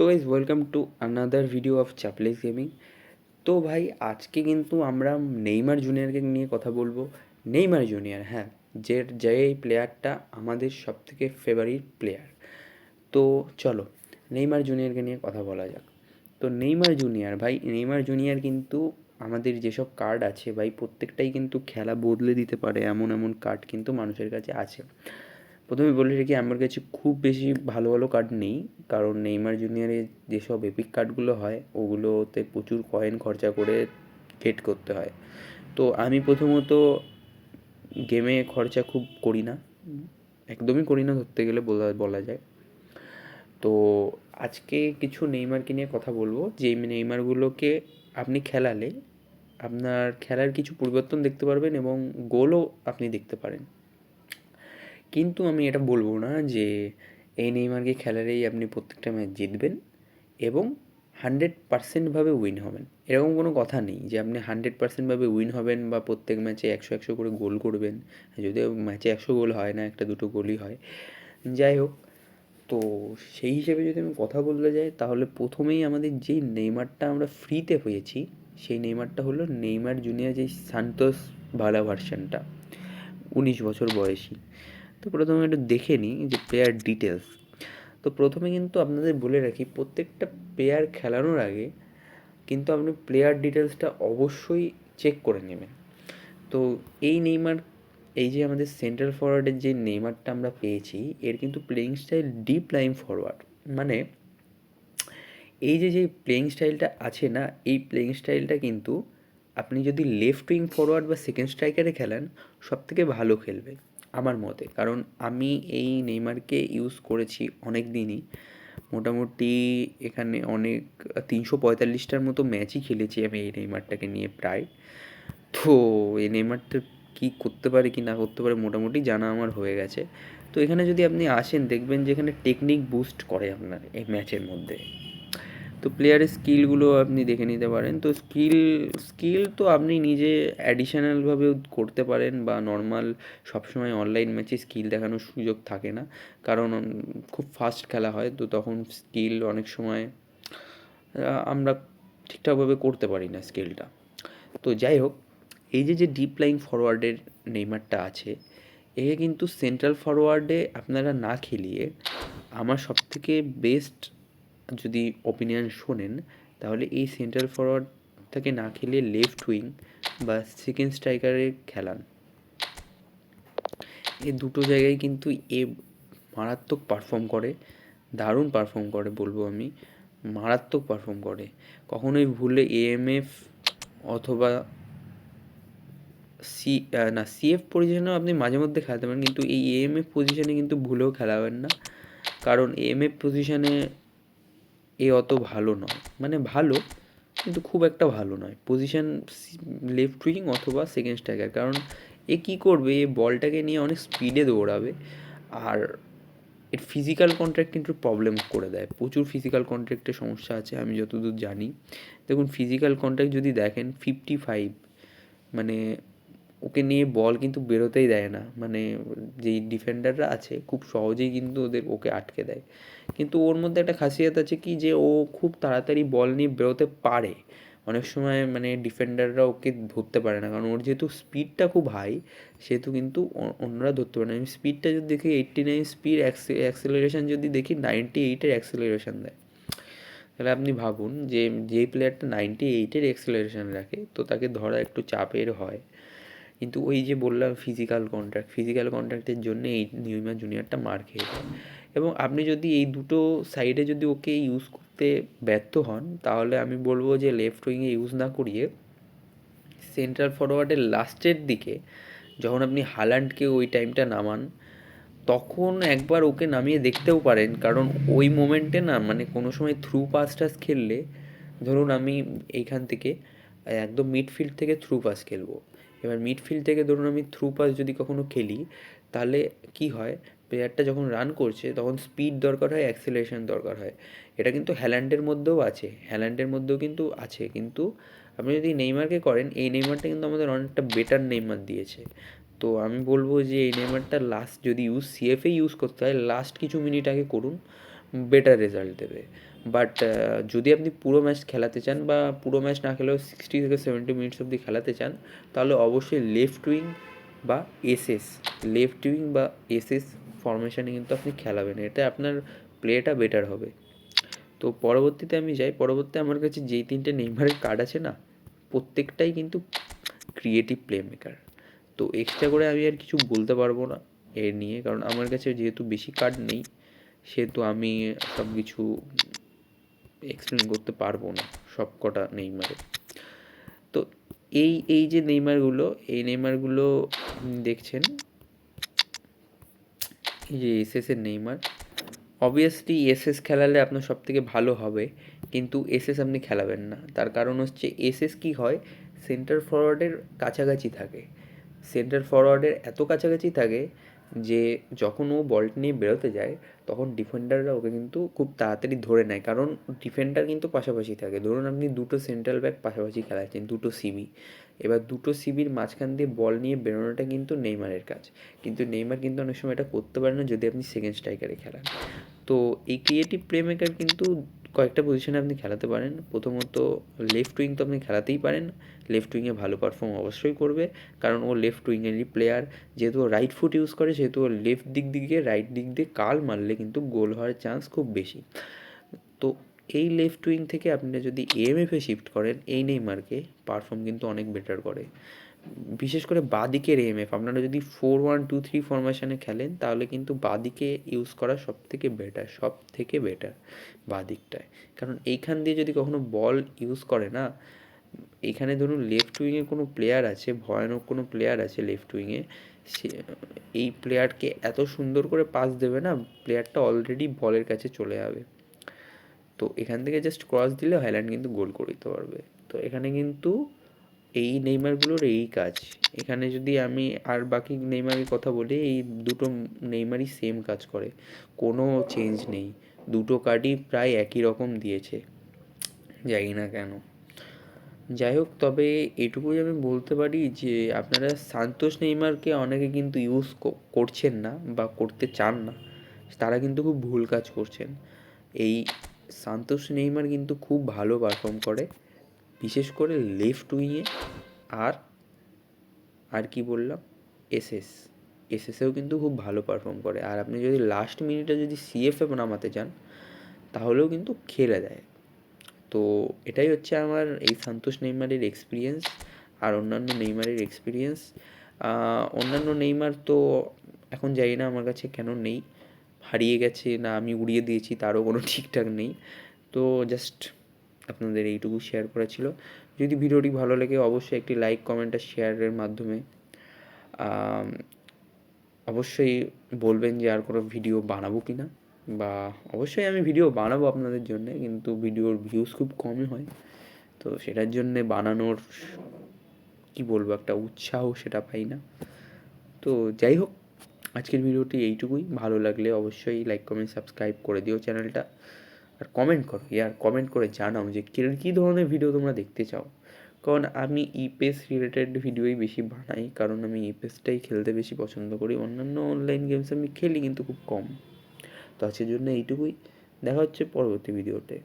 তো guys welcome to another video of Chapless gaming তো ভাই, আজকে কিন্তু আমরা নেইমার জুনিয়রকে নিয়ে কথা বলব। নেইমার জুনিয়র হ্যাঁ যে যে এই প্লেয়ারটা আমাদের সব থেকে ফেভারিট প্লেয়ার তো চলো, নেইমার জুনিয়রকে নিয়ে কথা বলা যাক। তো নেইমার জুনিয়র ভাই, নেইমার জুনিয়র কিন্তু আমাদের যেসব কার্ড আছে, ভাই, প্রত্যেকটাই কিন্তু খেলা বদলে দিতে পারে, এমন এমন কার্ড কিন্তু মানুষের কাছে আছে। প্রথমে বলে রেখি, আমার কাছে খুব বেশি ভালো ভালো কার্ড নেই। কারণ নেইমার জুনিয়রের যেসব এপিক কার্ডগুলো হয়, ওগুলোতে প্রচুর কয়েন খরচা করে গেট করতে হয়। তো আমি প্রথমত গেমে খরচা খুব করি না। একদমই করি না ধরতে গেলে বলা বলা যায়। তো আজকে কিছু নেইমারকে নিয়ে কথা বলব। যে নেইমারগুলোকে আপনি খেলালে আপনার খেলার কিছু পরিবর্তন দেখতে পারবেন এবং গোলও আপনি দেখতে পারেন। কিন্তু আমি এটা বলব না যে এই নেইমারকে খেলারেই আপনি প্রত্যেকটা ম্যাচ জিতবেন এবং হান্ড্রেড পার্সেন্টভাবে উইন হবেন। এরকম কোনো কথা নেই যে আপনি হান্ড্রেড পার্সেন্টভাবে উইন হবেন বা প্রত্যেক ম্যাচে একশো একশো করে গোল করবেন। যদিও ম্যাচে একশো গোল হয় না, একটা দুটো গোলই হয়। যাই হোক, তো সেই হিসেবে যদি আমি কথা বলতে যাই, তাহলে প্রথমেই আমাদের যেই নেইমারটা আমরা ফ্রিতে পেয়েছি, সেই নেইমারটা হলো নেইমার জুনিয়র যেই সান্তোস ভালা ভার্সানটা উনিশ বছর বয়সী। তো প্রথমে একটু দেখে নিই যে প্লেয়ার ডিটেলস তো প্রথমে কিন্তু আপনাদের বলে রাখি, প্রত্যেকটা প্লেয়ার খেলানোর আগে কিন্তু আপনি প্লেয়ার ডিটেলসটা অবশ্যই চেক করে নেবেন। তো এই নেইমার, এই যে আমাদের সেন্ট্রাল ফরওয়ার্ডের যে নেইমারটা আমরা পেয়েছি, এর কিন্তু playing style deep line forward মানে এই যে যে প্লেয়িং স্টাইলটা আছে না, এই প্লেয়িং স্টাইলটা কিন্তু আপনি যদি লেফট উইং ফরওয়ার্ড বা সেকেন্ড স্ট্রাইকারে খেলেন সব থেকে ভালো খেলবে। আমার মতে। কারণ আমি এই নেইমারকে ইউজ করেছি অনেক দিনই মোটামুটি এখানে অনেক, তিনশো পঁয়তাল্লিশটার মতো ম্যাচই খেলেছি আমি এই নেইমারটাকে নিয়ে প্রায়। তো এই নেইমারটা কী করতে পারে, কি না করতে পারে মোটামুটি জানা আমার হয়ে গেছে। তো এখানে যদি আপনি আসেন, দেখবেন যে এখানে টেকনিক বুস্ট করে আপনার এই ম্যাচের মধ্যে। তো প্লেয়ারের স্কিলগুলো আপনি দেখে নিতে পারেন। তো স্কিল স্কিল তো আপনি নিজে অ্যাডিশনালভাবেও করতে পারেন বা নর্মাল সবসময় অনলাইন ম্যাচে স্কিল দেখানোর সুযোগ থাকে না। কারণ খুব ফাস্ট খেলা হয়, তো তখন স্কিল অনেক সময় আমরা ঠিকঠাকভাবে করতে পারি না স্কিলটা তো যাই হোক, এই যে যে ডিপ লাইন ফরওয়ার্ডের নেইমারটা আছে একে কিন্তু সেন্ট্রাল ফরওয়ার্ডে আপনারা না খেলিয়ে আমার সবথেকে বেস্ট যদি ওপিনিয়ন শোনেন, তাহলে এই সেন্ট্রাল ফরওয়ার্ডটাকে না খেলিয়ে লেফট উইং বা সেকেন্ড স্ট্রাইকারে খেলান। এই দুটো জায়গায় কিন্তু এ মারাত্মক পারফর্ম করে, দারুণ পারফর্ম করে বলব আমি, মারাত্মক পারফর্ম করে। কখনোই ভুলে এএমএফ অথবা সি না সিএফ পজিশনেও আপনি মাঝে মধ্যে খেলাতে পারেন, কিন্তু এই এএমএফ পজিশনে কিন্তু ভুলেও খেলাবেন না। কারণ এএমএফ পজিশনে এ অত ভালো নয়। মানে ভালো, কিন্তু খুব একটা ভালো নয়। পজিশন লেফট উইং অথবা সেকেন্ড স্ট্রাইকার কারণ এ কী করবে? এ বলটাকে নিয়ে অনেক স্পিডে দৌড়াবে, আর এর ফিজিক্যাল কন্ট্রাক্ট কিন্তু প্রবলেম করে দেয়। প্রচুর ফিজিক্যাল কন্ট্রাক্টের সমস্যা আছে, আমি যতদূর জানি। দেখুন ফিজিক্যাল কন্ট্রাক্ট যদি দেখেন ফিফটি ফাইভ মানে ওকে নিয়ে বল কিন্তু বেরোতেই দেয় না। মানে যেই ডিফেন্ডাররা আছে, খুব সহজেই কিন্তু ওদের ওকে আটকে দেয়। কিন্তু ওর মধ্যে একটা খাসিয়াত আছে কি যে, ও খুব তাড়াতাড়ি বল নিয়ে বেরোতে পারে। অনেক সময় মানে ডিফেন্ডাররা ওকে ধরতে পারে না। কারণ ওর যেহেতু স্পিডটা খুব হাই সেহেতু কিন্তু অন্যরা ধরতে পারে না। আমি স্পিডটা যদি দেখি এইট্টি নাইন স্পিড অ্যাক্সেলারেশন যদি দেখি নাইনটি এইটের অ্যাক্সেলারেশন দেয়। তাহলে আপনি ভাবুন যে যে প্লেয়ারটা নাইনটি এইটের অ্যাক্সেলারেশন রাখে, তো তাকে ধরা একটু চাপের হয়। কিন্তু ওই যে বললাম ফিজিক্যাল কন্ট্রাক্ট ফিজিক্যাল কন্ট্রাক্টের জন্য এই নিউমা জুনিয়রটা মার খেয়েছে। এবং আপনি যদি এই দুটো সাইডে যদি ওকে ইউজ করতে ব্যর্থ হন, তাহলে আমি বলব যে লেফট উইংয়ে ইউজ না করিয়ে সেন্ট্রাল ফরওয়ার্ডের লাস্টের দিকে যখন আপনি হালান্ডকে ওই টাইমটা নামান, তখন একবার ওকে নামিয়ে দেখতেও পারেন। কারণ ওই মোমেন্টে না মানে কোনো সময় থ্রু পাস টাস খেললে, ধরুন আমি এইখান থেকে একদম মিডফিল্ড থেকে থ্রু পাস খেলব। এবার মিডফিল্ড থেকে ধরুন আমি থ্রু পাস যদি কখনো খেলি, তাহলে কি হয়? প্লেয়ারটা যখন রান করছে, তখন স্পিড দরকার হয় অ্যাক্সিলেশন দরকার হয়। এটা কিন্তু হ্যাল্যান্ডের মধ্যেও আছে। হ্যাল্যান্ডের মধ্যেও কিন্তু আছে। কিন্তু আপনি যদি নেইমারকে করেন, এই নেইমারটা কিন্তু আমাদের অনেকটা বেটার নেইমার দিয়েছে। তো আমি বলব যে, এই নেইমারটা লাস্ট যদি ইউজ সিএফে ইউজ করতে হয় লাস্ট কিছু মিনিট আগে করুন বেটার রেজাল্ট দেবে। বাট যদি আপনি পুরো ম্যাচ খেলাতে চান বা পুরো ম্যাচ না খেলেও সিক্সটি থেকে সেভেন্টি মিনিটস অবধি খেলাতে চান, তাহলে অবশ্যই লেফট উইং বা এসএস লেফট উইং বা এসএস ফরমেশানে কিন্তু আপনি খেলাবেন। এতে আপনার প্লেটা বেটার হবে। তো পরবর্তীতে আমি যাই, পরবর্তীতে আমার কাছে যেই তিনটে নেইমারের কার্ড আছে না, প্রত্যেকটাই কিন্তু ক্রিয়েটিভ প্লে মেকার তো এক্সট্রা করে আমি আর কিছু বলতে পারব না এর নিয়ে, কারণ আমার কাছে যেহেতু বেশি কার্ড নেই, সেহেতু আমি সব কিছু এক্সপ্লেন করতে পারব না সব কটা নেইমারে তো এই এই যে নেইমারগুলো, এই নেইমারগুলো দেখছেন? এই যে এসএসের নেইমার। অবভিয়াসলি এসএস খেলালে আপনার সব থেকে ভালো হবে, কিন্তু এসএস আপনি খেলাবেন না। তার কারণ হচ্ছে এসএস কী হয় সেন্টার ফরওয়ার্ডের কাছাকাছি থাকে। সেন্টার ফরওয়ার্ডের এত কাছাকাছি থাকে যে যখন ও বলটা নিয়ে বেরোতে যায়, তখন ডিফেন্ডাররা ওকে কিন্তু খুব তাড়াতাড়ি ধরে নেয়। কারণ ডিফেন্ডার কিন্তু পাশাপাশি থাকে। ধরুন আপনি দুটো সেন্ট্রাল ব্যাক পাশাপাশি খেলাচ্ছেন, দুটো সিবি এবার দুটো সিবির মাঝখান দিয়ে বল নিয়ে বেরোনোটা কিন্তু নেইমারের কাজ। কিন্তু নেইমার কিন্তু অনেক সময় এটা করতে পারে না যদি আপনি সেকেন্ড স্ট্রাইকারে খেলান। তো এই ক্রিয়েটিভ প্লে মেকার কিন্তু কয়েকটা পজিশনে আপনি খেলাতে পারেন। প্রথমত লেফট উইং তো আপনি খেলাতেই পারেন। লেফট উইংয়ে ভালো পারফর্ম অবশ্যই করবে। কারণ ও লেফট উইংয়েরই প্লেয়ার যেহেতু ও রাইট ফুট ইউজ করে, সেহেতু ও লেফট দিক দিকে রাইট দিক দিয়ে কাল মারলে কিন্তু গোল হওয়ার চান্স খুব বেশি। তো এই লেফট উইং থেকে আপনি যদি এএমএফে শিফট করেন, এই নেইমারকে পারফর্ম কিন্তু অনেক বেটার করে। বিশেষ করে বাদিকের এএমএফ আপনারা যদি ফোর ওয়ান টু থ্রি ফরমেশানে খেলেন, তাহলে কিন্তু বাদিকে ইউজ করা সব থেকে বেটার সব থেকে বেটার বাদিকটায়। কারণ এইখান দিয়ে যদি কখনো বল ইউজ করে না, এখানে ধরুন লেফট উইংয়ে কোনো প্লেয়ার আছে, ভয়ানক কোনো প্লেয়ার আছে লেফট উইংয়ে সে, এই প্লেয়ারকে এত সুন্দর করে পাস দেবে না প্লেয়ারটা অলরেডি বলের কাছে চলে যাবে। তো এখান থেকে জাস্ট ক্রস দিলে হাইল্যান্ড কিন্তু গোল করে দিতে পারবে। তো এখানে কিন্তু এই নেইমারগুলোর এই কাজ। এখানে যদি আমি আর বাকি নেইমারের কথা বলি, এই দুটো নেইমারই সেম কাজ করে। কোনো চেঞ্জ নেই। দুটো কার্ডই প্রায় একই রকম দিয়েছে। জানি না কেন। যাই হোক, তবে এটুকুই আমি বলতে পারি যে, আপনারা সান্তোষ নেইমারকে অনেকে কিন্তু ইউজ করছেন না বা করতে চান না। তারা কিন্তু খুব ভুল কাজ করছেন। এই সান্তোষ নেইমার কিন্তু খুব ভালো পারফর্ম করে। বিশেষ করে লেফট উইংয়ে আর আর কি বললাম? এসএস। এসএসেও কিন্তু খুব ভালো পারফর্ম করে। আর আপনি যদি লাস্ট মিনিটে যদি সিএফএ নামাতে চান, তাহলেও কিন্তু খেলে দেয়। তো এটাই হচ্ছে আমার এই সন্তোষ নেইমারের এক্সপিরিয়েন্স আর অন্যান্য নেইমারের এক্সপিরিয়েন্স অন্যান্য নেইমার তো এখন জানি না, আমার কাছে কেন নেই। হারিয়ে গেছে না আমি উড়িয়ে দিয়েছি তারও কোনো ঠিকঠাক নেই। তো জাস্ট আপনাদের এইটুকু শেয়ার করা ছিল। যদি ভিডিওটি ভালো লাগে অবশ্যই একটি লাইক কমেন্ট আর শেয়ারের মাধ্যমে। অবশ্যই বলবেন যে আর কোনো ভিডিও বানাবো কি না বা অবশ্যই আমি ভিডিও বানাবো আপনাদের জন্যে, কিন্তু ভিডিওর ভিউজ খুব কমই হয়। তো সেটার জন্যে বানানোর কি বলব, একটা উৎসাহ সেটা পাই না। তো যাই হোক আজকের ভিডিওটি এইটুকুই। ভালো লাগলে অবশ্যই লাইক কমেন্ট সাবস্ক্রাইব করে দিও চ্যানেলটা। আর কমেন্ট করো ইয়ার কমেন্ট করে জানাও যে কী ধরনের ভিডিও তোমরা দেখতে চাও। কারণ আমি ইপেস রিলেটেড ভিডিওই বেশি বানাই, কারণ আমি ইপেসটাই খেলতে বেশি পছন্দ করি। অন্যান্য অনলাইন গেমস আমি খেলি কিন্তু খুব কম। তো আজকের জন্য এইটুকুই। দেখা হচ্ছে পরবর্তী ভিডিওতে